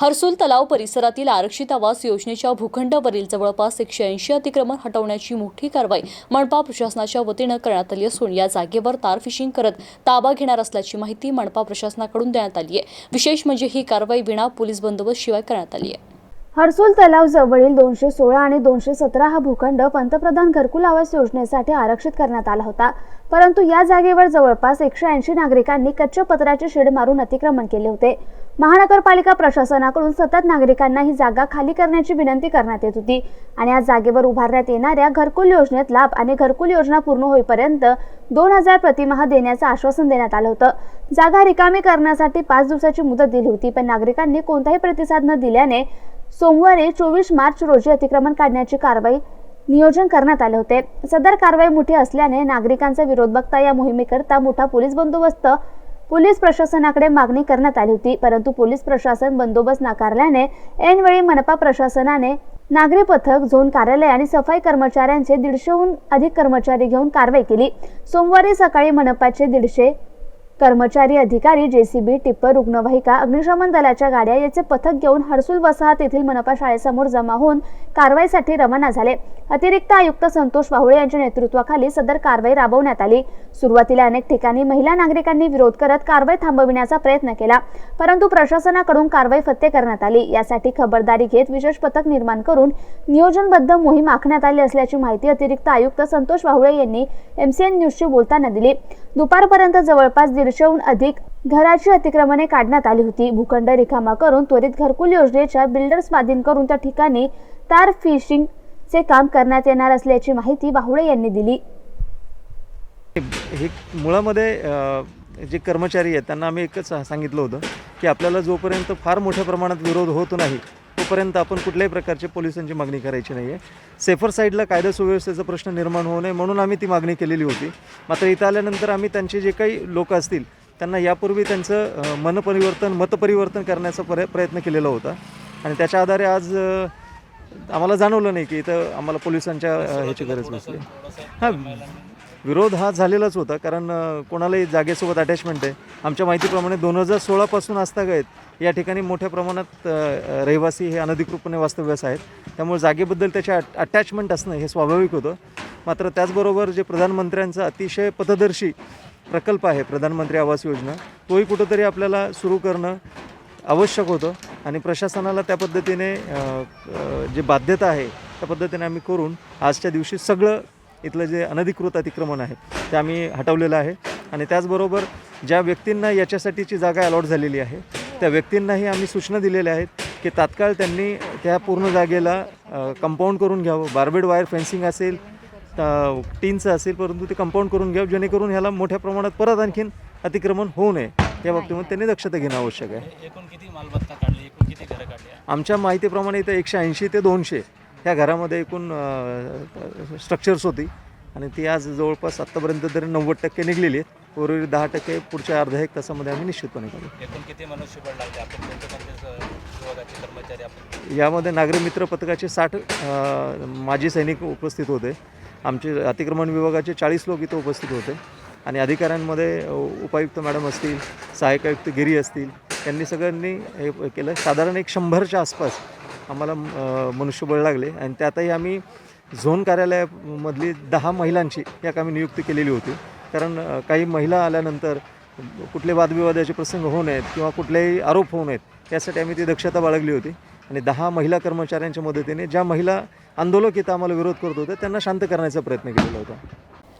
हर्सुल तलाव परिसरातील आरक्षित आवास योजनेच्या भूखंडावरील जवळपास एकशे ऐंशी अतिक्रमण हटवण्याची मोठी कारवाई मनपा प्रशासनाच्या वतीनं करण्यात आली असून या जागेवर तार फिशिंग करत ताबा घेणार असल्याची माहिती मनपा प्रशासनाकडून देण्यात आली आहे. विशेष म्हणजे ही कारवाई विना पोलीस बंदोबस्त शिवाय करण्यात आली आहे. हर्सुल तलाव जवळील दोनशे सोळा आणि दोनशे सतरा हा भूखंड पंतप्रधान घरकुल आवास योजनेसाठी आरक्षित करण्यात आला होता. परंतु या जागेवर जवळपास एकशे ऐंशी नागरिकांनी कच्च्या पत्राचे शेड मारून अतिक्रमण केले होते. महानगरपालिका प्रशासनाकडून सतत नागरिकांना ही जागा खाली करण्याची विनंती करण्यात येत होती आणि या जागेवर उभारण्यात येणाऱ्या घरकुल योजनेत लाभ आणि घरकुल योजना पूर्ण होईपर्यंत दोन हजार प्रतिमाह देण्याचं आश्वासन देण्यात आलं होतं. जागा रिकामी करण्यासाठी पाच दिवसाची मुदत दिली होती पण नागरिकांनी कोणताही प्रतिसाद न दिल्याने सोमवारी चोवीस मार्च रोजी अतिक्रमण काढण्याची कारवाई नियोजन करण्यात आले होते. सदर कारवाई मोठी असल्याने नागरिकांचा विरोध बघता या मोहिमेकरता मोठा पोलीस बंदोबस्त पोलीस प्रशासनाकडे मागणी करण्यात आली होती. परंतु पोलीस प्रशासन बंदोबस्त नाकारल्याने ऐनवेळी मनपा प्रशासनाने नागरी पथक झोन कार्यालय आणि सफाई कर्मचाऱ्यांचे दीडशेहून अधिक कर्मचारी घेऊन कारवाई केली. सोमवारी सकाळी मनपाचे दीडशे कर्मचारी अधिकारी जेसीबी टिप्पर रुग्णवाहिका अग्निशमन दलाच्या गाड्या याचे पथक घेऊन हर्सुल वसाहत येथील मनपा शाळेसमोर जमा होऊन कारवाईसाठी रवाना झाले. अतिरिक्त आयुक्त संतोष वाहुळे यांच्या नेतृत्वाखाली सदर कारवाई राबवण्यात आली. सुरुवातीला अनेक ठिकाणी महिला नागरिकांनी विरोध करत कारवाई थांबविण्याचा प्रयत्न केला परंतु प्रशासनाकडून कारवाई फत्ते करण्यात आली. यासाठी खबरदारी घेत विशेष पथक निर्माण करून नियोजनबद्ध मोहीम आखण्यात आली असल्याची माहिती अतिरिक्त आयुक्त संतोष वाहुळे यांनी एमसीएन न्यूजशी बोलताना दिली. दुपारपर्यंत जवळपास दीडशेहून अधिक घराची अतिक्रमणे काढण्यात आली होती. भूखंड रिकामा करून त्वरित घरकुल योजनेच्या बिल्डर्स स्वाधीन करून त्या ठिकाणी तार फिशिंगचे काम करण्यात येणार असल्याची माहिती बाहुळे यांनी दिली. हे मुळामध्ये जे कर्मचारी आहेत त्यांना आम्ही एकच सांगितलं होतं की आपल्याला जोपर्यंत फार मोठ्या प्रमाणात विरोध होत नाही तोपर्यंत आपण कुठल्याही प्रकारची पोलिसांची मागणी करायची नाही आहे सेफर साईडला कायदा सुव्यवस्थेचा प्रश्न निर्माण होऊ नये म्हणून आम्ही ती मागणी केलेली होती. मात्र इथं आल्यानंतर आम्ही त्यांचे जे काही लोक असतील त्यांना यापूर्वी त्यांचं मनपरिवर्तन मतपरिवर्तन करण्याचा पर प्रयत्न केलेला होता. आणि त्याच्या आधारे आज आम्हाला जाणवलं नाही की इथं आम्हाला पोलिसांच्या ह्याची गरज नसते हां. विरोध हा झालेलाच होता कारण कोणालाही जागेसोबत अटॅचमेंट आहे. आमच्या माहितीप्रमाणे दोन हजार सोळापासून आस्थागायत या ठिकाणी मोठ्या प्रमाणात रहिवासी हे अनधिकृतपणे वास्तव्यास आहेत. त्यामुळे जागेबद्दल त्याचे अट अटॅचमेंट असणं हे स्वाभाविक होतं. मात्र त्याचबरोबर जे प्रधानमंत्र्यांचा अतिशय पथदर्शी प्रकल्प आहे प्रधानमंत्री आवास योजना तोही कुठंतरी आपल्याला सुरू करणं आवश्यक होतं आणि प्रशासनाला त्या पद्धतीने जे बाध्यता आहे त्या पद्धतीने आम्ही करून आजच्या दिवशी सगळं इथलं जे अनधिकृत अतिक्रमण आहे ते आम्ही हटवलेलं आहे. आणि त्याचबरोबर ज्या व्यक्तींना याच्यासाठीची जागा अलॉट झालेली आहे त्या व्यक्तींनाही आम्ही सूचना दिलेल्या आहेत की तात्काळ त्यांनी त्या पूर्ण जागेला कंपाऊंड करून घ्यावं. बार्बेड वायर फेन्सिंग असेल टीनचं असेल परंतु ते कंपाऊंड करून घ्यावं जेणेकरून ह्याला मोठ्या प्रमाणात परत आणखीन अतिक्रमण होऊ नये. या बाबतीमध्ये त्यांनी दक्षता घेणं आवश्यक आहे. एकूण किती मालमत्ता काढली एकूण किती घरं काढली? आमच्या माहितीप्रमाणे इथं एकशे ऐंशी ते दोनशे ह्या घरामध्ये एकूण स्ट्रक्चर्स होती. आणि ती आज जवळपास आत्तापर्यंत तरी नव्वद टक्के निघलेली आहेत. उर्वरित दहा टक्के पुढच्या अर्ध्या एक तासामध्ये आम्ही निश्चितपणे करू एकूण किती मनुष्यबळ लागले? आपण कोणते कोणते स- विभागाचे कर्मचारी आपण यामध्ये नागरी मित्र पथकाचे साठ माजी सैनिक उपस्थित होते. आमचे अतिक्रमण विभागाचे चाळीस लोक इथं उपस्थित होते. आणि अधिकाऱ्यांमध्ये उपायुक्त मॅडम असतील सहाय्यक आयुक्त गिरी असतील यांनी सगळ्यांनी हे केलं. साधारण एक शंभरच्या आसपास आम्हाला मनुष्यबळ लागले. आणि त्यातही आम्ही झोन कार्यालयामधली दहा महिलांची या आम्ही नियुक्ती केलेली होती. कारण काही महिला आल्यानंतर कुठले वादविवादाचे प्रसंग होऊ नयेत किंवा कुठलेही आरोप होऊ नयेत यासाठी आम्ही ती दक्षता बाळगली होती. आणि दहा महिला कर्मचाऱ्यांच्या मदतीने ज्या महिला आंदोलक इथं आम्हाला विरोध करत होत्या त्यांना शांत करण्याचा प्रयत्न केलेला होता.